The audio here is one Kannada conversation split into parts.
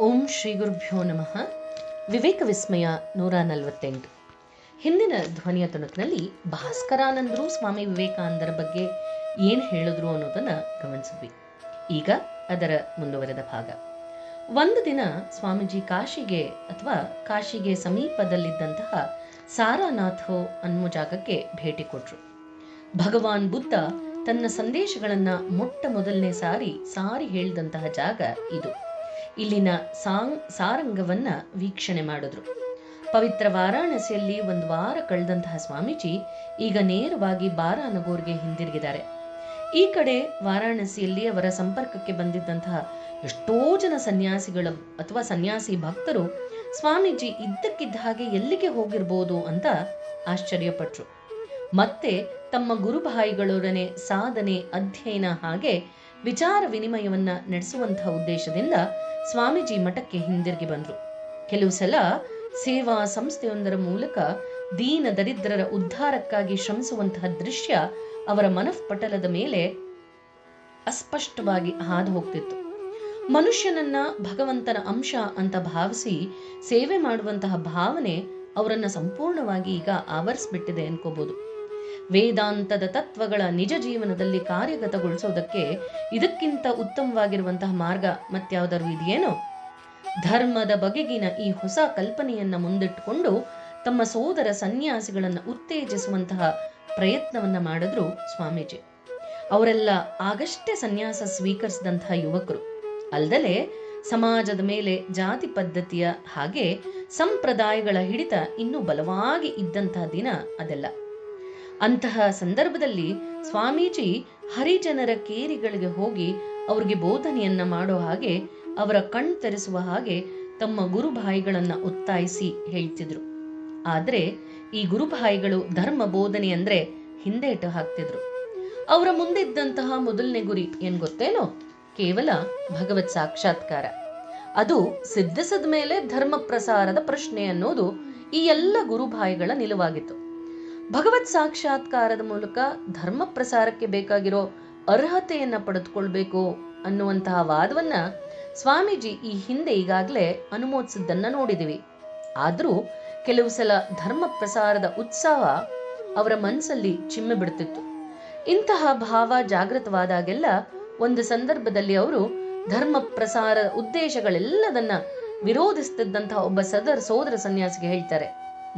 ಓಂ ಶ್ರೀ ಗುರುಭ್ಯೋ ನಮಃ. ವಿವೇಕ ವಿಸ್ಮಯ ನೂರ ನಲವತ್ತೆಂಟು. ಹಿಂದಿನ ಧ್ವನಿಯ ತುಣುಕಿನಲ್ಲಿ ಭಾಸ್ಕರಾನಂದರು ಸ್ವಾಮಿ ವಿವೇಕಾನಂದರ ಬಗ್ಗೆ ಏನು ಹೇಳಿದ್ರು ಅನ್ನೋದನ್ನ ಗಮನಿಸಿದ್ವಿ. ಈಗ ಅದರ ಮುಂದುವರೆದ ಭಾಗ. ಒಂದು ದಿನ ಸ್ವಾಮೀಜಿ ಕಾಶಿಗೆ ಅಥವಾ ಕಾಶಿಗೆ ಸಮೀಪದಲ್ಲಿದ್ದಂತಹ ಸಾರಾನಾಥೋ ಅನ್ನುವ ಜಾಗಕ್ಕೆ ಭೇಟಿ ಕೊಟ್ರು. ಭಗವಾನ್ ಬುದ್ಧ ತನ್ನ ಸಂದೇಶಗಳನ್ನು ಮೊಟ್ಟ ಮೊದಲನೇ ಸಾರಿ ಸಾರಿ ಹೇಳಿದಂತಹ ಜಾಗ ಇದು. ಇಲ್ಲಿನ ಸಾಂಗ್ ಸಾರಂಗವನ್ನ ವೀಕ್ಷಣೆ ಮಾಡಿದ್ರು. ಪವಿತ್ರ ವಾರಾಣಸಿಯಲ್ಲಿ ಒಂದು ವಾರ ಕಳೆದಂತಹ ಸ್ವಾಮೀಜಿ ಈಗ ನೇರವಾಗಿ ಬಾರಾನಗೋರ್ಗೆ ಹಿಂದಿರುಗಿದ್ದಾರೆ. ಈ ಕಡೆ ವಾರಾಣಸಿಯಲ್ಲಿ ಅವರ ಸಂಪರ್ಕಕ್ಕೆ ಬಂದಿದ್ದಂತಹ ಎಷ್ಟೋ ಜನ ಸನ್ಯಾಸಿಗಳ ಅಥವಾ ಸನ್ಯಾಸಿ ಭಕ್ತರು ಸ್ವಾಮೀಜಿ ಇದ್ದಕ್ಕಿದ್ದ ಹಾಗೆ ಎಲ್ಲಿಗೆ ಹೋಗಿರ್ಬೋದು ಅಂತ ಆಶ್ಚರ್ಯಪಟ್ರು. ಮತ್ತೆ ತಮ್ಮ ಗುರುಭಾಯಿಗಳೊಡನೆ ಸಾಧನೆ, ಅಧ್ಯಯನ ಹಾಗೆ ವಿಚಾರ ವಿನಿಮಯವನ್ನ ನಡೆಸುವಂತಹ ಉದ್ದೇಶದಿಂದ ಸ್ವಾಮೀಜಿ ಮಠಕ್ಕೆ ಹಿಂದಿರುಗಿ ಬಂದ್ರು. ಕೆಲವು ಸಲ ಸೇವಾ ಸಂಸ್ಥೆಯೊಂದರ ಮೂಲಕ ದೀನ ದರಿದ್ರರ ಉದ್ಧಾರಕ್ಕಾಗಿ ಶ್ರಮಿಸುವಂತಹ ದೃಶ್ಯ ಅವರ ಮನಃಪಟಲದ ಮೇಲೆ ಅಸ್ಪಷ್ಟವಾಗಿ ಹಾದು ಹೋಗ್ತಿತ್ತು. ಮನುಷ್ಯನನ್ನ ಭಗವಂತನ ಅಂಶ ಅಂತ ಭಾವಿಸಿ ಸೇವೆ ಮಾಡುವಂತಹ ಭಾವನೆ ಅವರನ್ನ ಸಂಪೂರ್ಣವಾಗಿ ಈಗ ಆವರಿಸ್ಬಿಟ್ಟಿದೆ ಅನ್ಕೋಬಹುದು ವೇದಾಂತದ ತತ್ವಗಳ ನಿಜ ಜೀವನದಲ್ಲಿ ಕಾರ್ಯಗತಗೊಳಿಸೋದಕ್ಕೆ ಇದಕ್ಕಿಂತ ಉತ್ತಮವಾಗಿರುವಂತಹ ಮಾರ್ಗ ಮತ್ಯಾವುದಾದ್ರು ಇದೆಯೇನೋ? ಧರ್ಮದ ಬಗೆಗಿನ ಈ ಹೊಸ ಕಲ್ಪನೆಯನ್ನ ಮುಂದಿಟ್ಟುಕೊಂಡು ತಮ್ಮ ಸೋದರ ಸನ್ಯಾಸಿಗಳನ್ನ ಉತ್ತೇಜಿಸುವಂತಹ ಪ್ರಯತ್ನವನ್ನ ಮಾಡಿದ್ರು ಸ್ವಾಮೀಜಿ. ಅವರೆಲ್ಲ ಆಗಷ್ಟೇ ಸನ್ಯಾಸ ಸ್ವೀಕರಿಸಿದಂತಹ ಯುವಕರು. ಅಲ್ದಲೆ ಸಮಾಜದ ಮೇಲೆ ಜಾತಿ ಪದ್ಧತಿಯ ಹಾಗೆ ಸಂಪ್ರದಾಯಗಳ ಹಿಡಿತ ಇನ್ನೂ ಬಲವಾಗಿ ಇದ್ದಂತಹ ದಿನ ಅದೆಲ್ಲ. ಅಂತಹ ಸಂದರ್ಭದಲ್ಲಿ ಸ್ವಾಮೀಜಿ ಹರಿಜನರ ಕೇರಿಗಳಿಗೆ ಹೋಗಿ ಅವರಿಗೆ ಬೋಧನೆಯನ್ನ ಮಾಡೋ ಹಾಗೆ ಅವರ ಕಣ್ ತರಿಸುವ ಹಾಗೆ ತಮ್ಮ ಗುರುಭಾಯಿಗಳನ್ನ ಒತ್ತಾಯಿಸಿ ಹೇಳ್ತಿದ್ರು. ಆದ್ರೆ ಈ ಗುರುಭಾಯಿಗಳು ಧರ್ಮ ಬೋಧನೆ ಅಂದ್ರೆ ಹಿಂದೇಟು ಹಾಕ್ತಿದ್ರು. ಅವರ ಮುಂದಿದ್ದಂತಹ ಮೊದಲನೇ ಗುರಿ ಏನ್ ಗೊತ್ತೇನೋ? ಕೇವಲ ಭಗವತ್ ಸಾಕ್ಷಾತ್ಕಾರ. ಅದು ಸಿದ್ಧಿಸಿದ ಮೇಲೆ ಧರ್ಮ ಪ್ರಸಾರದ ಪ್ರಶ್ನೆ ಅನ್ನೋದು ಈ ಎಲ್ಲ ಗುರುಭಾಯಿಗಳ ನಿಲುವಾಗಿತ್ತು. ಭಗವತ್ ಸಾಕ್ಷಾತ್ಕಾರದ ಮೂಲಕ ಧರ್ಮ ಪ್ರಸಾರಕ್ಕೆ ಬೇಕಾಗಿರೋ ಅರ್ಹತೆಯನ್ನ ಪಡೆದುಕೊಳ್ಬೇಕು ಅನ್ನುವಂತಹ ವಾದವನ್ನ ಸ್ವಾಮೀಜಿ ಈ ಹಿಂದೆ ಈಗಾಗಲೇ ಅನುಮೋದಿಸಿದ್ದನ್ನ ನೋಡಿದಿವಿ. ಆದರೂ ಕೆಲವು ಸಲ ಧರ್ಮ ಪ್ರಸಾರದ ಉತ್ಸಾಹ ಅವರ ಮನಸ್ಸಲ್ಲಿ ಚಿಮ್ಮೆ ಬಿಡ್ತಿತ್ತು. ಇಂತಹ ಭಾವ ಜಾಗೃತವಾದಾಗೆಲ್ಲ ಒಂದು ಸಂದರ್ಭದಲ್ಲಿ ಅವರು ಧರ್ಮ ಪ್ರಸಾರ ಉದ್ದೇಶಗಳೆಲ್ಲದನ್ನ ವಿರೋಧಿಸ್ತಿದ್ದಂತಹ ಒಬ್ಬ ಸದರ್ ಸೋದರ ಸನ್ಯಾಸಿಗೆ ಹೇಳ್ತಾರೆ.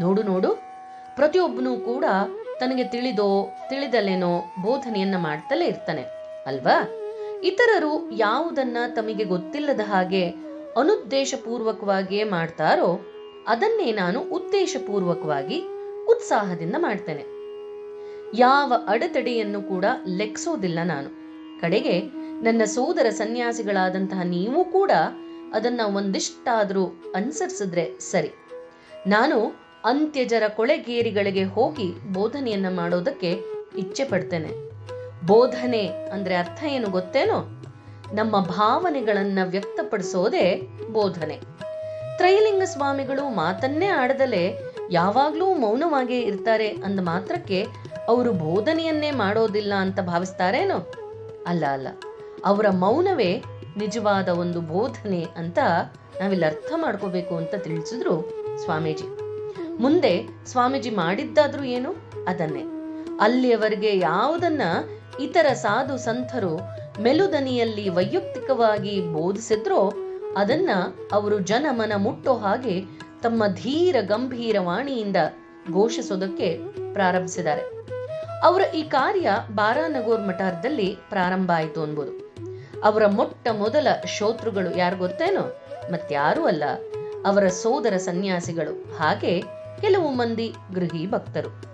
ನೋಡು ನೋಡು ಪ್ರತಿಯೊಬ್ಬನೂ ಕೂಡ ತನಗೆ ತಿಳಿದೋ ತಿಳಿದಲೇನೋ ಬೋಧನೆಯನ್ನ ಮಾಡ್ತಲೇ ಇರ್ತಾನೆ, ಅಲ್ವಾ? ಇತರರು ಯಾವುದನ್ನ ತಮಗೆ ಗೊತ್ತಿಲ್ಲದ ಹಾಗೆ ಅನುದ್ದೇಶಪೂರ್ವಕವಾಗಿಯೇ ಮಾಡ್ತಾರೋ, ಅದನ್ನೇ ನಾನು ಉದ್ದೇಶಪೂರ್ವಕವಾಗಿ ಉತ್ಸಾಹದಿಂದ ಮಾಡ್ತೇನೆ. ಯಾವ ಅಡೆತಡೆಯನ್ನು ಕೂಡ ಲೆಕ್ಸೋದಿಲ್ಲ ನಾನು. ಕಡೆಗೆ ನನ್ನ ಸೋದರ ಸನ್ಯಾಸಿಗಳಾದಂತಹ ನೀವು ಕೂಡ ಅದನ್ನ ಒಂದಿಷ್ಟಾದರೂ ಅನುಸರಿಸಿದ್ರೆ ಸರಿ. ನಾನು ಅಂತ್ಯಜರ ಕೊಳೆಗೇರಿಗಳಿಗೆ ಹೋಗಿ ಬೋಧನೆಯನ್ನ ಮಾಡೋದಕ್ಕೆ ಇಚ್ಛೆ ಪಡ್ತೇನೆ. ಬೋಧನೆ ಅಂದ್ರೆ ಅರ್ಥ ಏನು ಗೊತ್ತೇನೋ? ನಮ್ಮ ಭಾವನೆಗಳನ್ನ ವ್ಯಕ್ತಪಡಿಸೋದೇ ಬೋಧನೆ. ತ್ರೈಲಿಂಗ ಸ್ವಾಮಿಗಳು ಮಾತನ್ನೇ ಆಡದಲೆ ಯಾವಾಗ್ಲೂ ಮೌನವಾಗೇ ಇರ್ತಾರೆ ಅಂದ ಮಾತ್ರಕ್ಕೆ ಅವರು ಬೋಧನೆಯನ್ನೇ ಮಾಡೋದಿಲ್ಲ ಅಂತ ಭಾವಿಸ್ತಾರೇನೋ? ಅಲ್ಲ ಅಲ್ಲ. ಅವರ ಮೌನವೇ ನಿಜವಾದ ಒಂದು ಬೋಧನೆ ಅಂತ ನಾವಿಲ್ಲಿ ಅರ್ಥ ಮಾಡ್ಕೋಬೇಕು ಅಂತ ತಿಳಿಸಿದ್ರು ಸ್ವಾಮೀಜಿ. ಮುಂದೆ ಸ್ವಾಮೀಜಿ ಮಾಡಿದ್ದಾದ್ರೂ ಏನು? ಅದನ್ನೇ. ಅಲ್ಲಿಯವರೆಗೆ ಯಾವುದನ್ನ ಇತರ ಸಾಧು ಸಂತರು ಮೆಲುದನಿಯಲ್ಲಿ ವೈಯಕ್ತಿಕವಾಗಿ ಬೋಧಿಸಿದ್ರೋ, ಅದನ್ನ ಅವರು ಜನಮನ ಮುಟ್ಟೋ ಹಾಗೆ ತಮ್ಮ ಧೀರ ಗಂಭೀರ ವಾಣಿಯಿಂದ ಘೋಷಿಸೋದಕ್ಕೆ ಪ್ರಾರಂಭಿಸಿದ್ದಾರೆ. ಅವರ ಈ ಕಾರ್ಯ ಬಾರಾನಗೋರ್ ಮಠಾರದಲ್ಲಿ ಪ್ರಾರಂಭ ಆಯಿತು ಅನ್ಬೋದು. ಅವರ ಮೊಟ್ಟ ಮೊದಲ ಶೋತೃಗಳು ಯಾರು ಗೊತ್ತೇನೋ? ಮತ್ಯಾರೂ ಅಲ್ಲ. ಅವರ ಸೋದರ ಸನ್ಯಾಸಿಗಳು. ಹಾಗೆ ಕೆಲವು ಮಂದಿ ಗೃಹಿ ಭಕ್ತರು.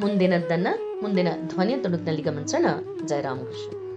ಮುಂದಿನದ್ದನ್ನ ಮುಂದಿನ ಧ್ವನಿಯ ತುಣುಕಿನಲ್ಲಿ ಗಮನಿಸೋಣ. ಜಯರಾಮಕೃಷ್ಣ.